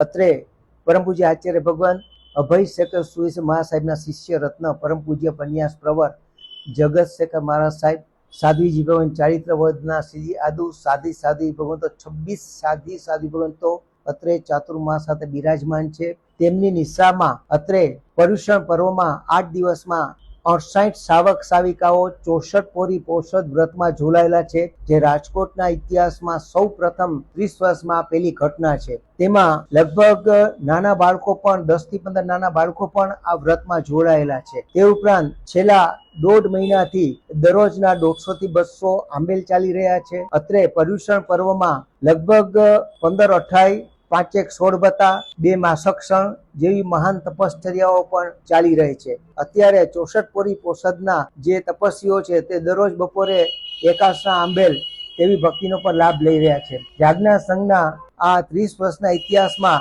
અત્રે પરમ પૂજ્ય આચાર્ય ભગવાન અભય શેખર સુરેશ મહાસાહેબના શિષ્ય રત્ન પરમ પૂજ્ય પન્યાસ પ્રવર જગત શેખર મહારાજ સાહેબ, સાધ્વીજી ભગવાન ચારિત્ર વર્ધના શ્રીજી આદુ, સાધી સાધી ભગવંતો છવ્વીસ સાધી સાધી ભગવંતો અત્રે ચાતુર્માસ સાથે બિરાજમાન છે. તેમની નિશામાં અત્રે પર્યુષણ પર્વમાં આઠ દિવસમાં અડસાઠ સાવક સાવિકાઓ ચોસઠ પોરી પોષદ વ્રતમાં જોડાયેલા છે, જે રાજકોટના ઇતિહાસમાં સૌ પ્રથમ ત્રીસ વર્ષમાં પેલી ઘટના છે. તેમાં લગભગ નાના બાળકો પણ, દસથી પંદર નાના બાળકો પણ આ વ્રતમાં જોડાયેલા છે. તે ઉપરાંત છેલ્લા દોઢ મહિનાથી દરરોજના દોઢસો થી બસો આંબેલ ચાલી રહ્યા છે. અત્રે પર્યુષણ પર્વમાં લગભગ પંદર અઠાઈ પાંચેક સોળભતા બે માસક્ષણ જેવી મહાન તપશ્ચર્યાઓ પણ ચાલી રહી છે. અત્યારે ચોસઠ પોરી પોષદના જે તપસ્વીઓ છે તે દરરોજ બપોરે એકાશના આંબેલ તેવી ભક્તિનો પણ લાભ લઈ રહ્યા છે. જાગના સંઘના આ ત્રીસ વર્ષના ઇતિહાસમાં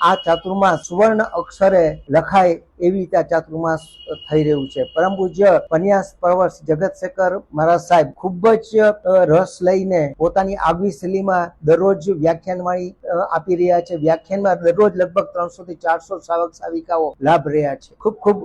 આ ચાતુર્માસ સુવર્ણ અક્ષરે લખાય એવી રીતે આ ચાતુર્માસ થઈ રહ્યું છે. પરમ પૂજ્ય પન્યાસ પરવર્ષ જગત શેખર મહારાજ સાહેબ ખૂબ જ રસ લઈને પોતાની આગવી શૈલીમાં દરરોજ વ્યાખ્યાન વાણી આપી રહ્યા છે. વ્યાખ્યાનમાં દરરોજ લગભગ ત્રણસો થી ચારસો સાવક સાવિકાઓ લાભ રહ્યા છે. ખૂબ ખૂબ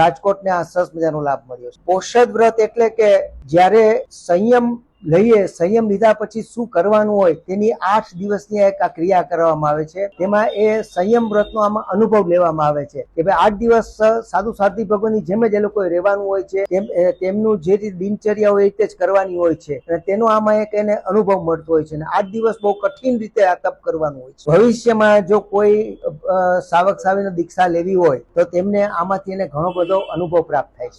રાજકોટને આ સરસ મજાનો લાભ મળ્યો છે. પોષદ વ્રત એટલે કે જ્યારે સંયમ લઈએ, સંયમ લીધા પછી શું કરવાનું હોય તેની આઠ દિવસની એક આ ક્રિયા કરવામાં આવે છે. તેમાં એ સંયમ વ્રતનો આમાં અનુભવ લેવામાં આવે છે કે ભાઈ આઠ દિવસ સાધુ સાધ્વી ભગવાનની જેમ જ એ લોકોએ રહેવાનું હોય છે, તેમ તેમનું જે રીતે દિનચર્યા હોય એ રીતે જ કરવાની હોય છે અને તેનો આમાં એક એને અનુભવ મળતો હોય છે અને આઠ દિવસ બહુ કઠિન રીતે આ તપ કરવાનું હોય છે. ભવિષ્યમાં જો કોઈ સાવક સાવીને દીક્ષા લેવી હોય તો તેમને આમાંથી એને ઘણો બધો અનુભવ પ્રાપ્ત થાય છે.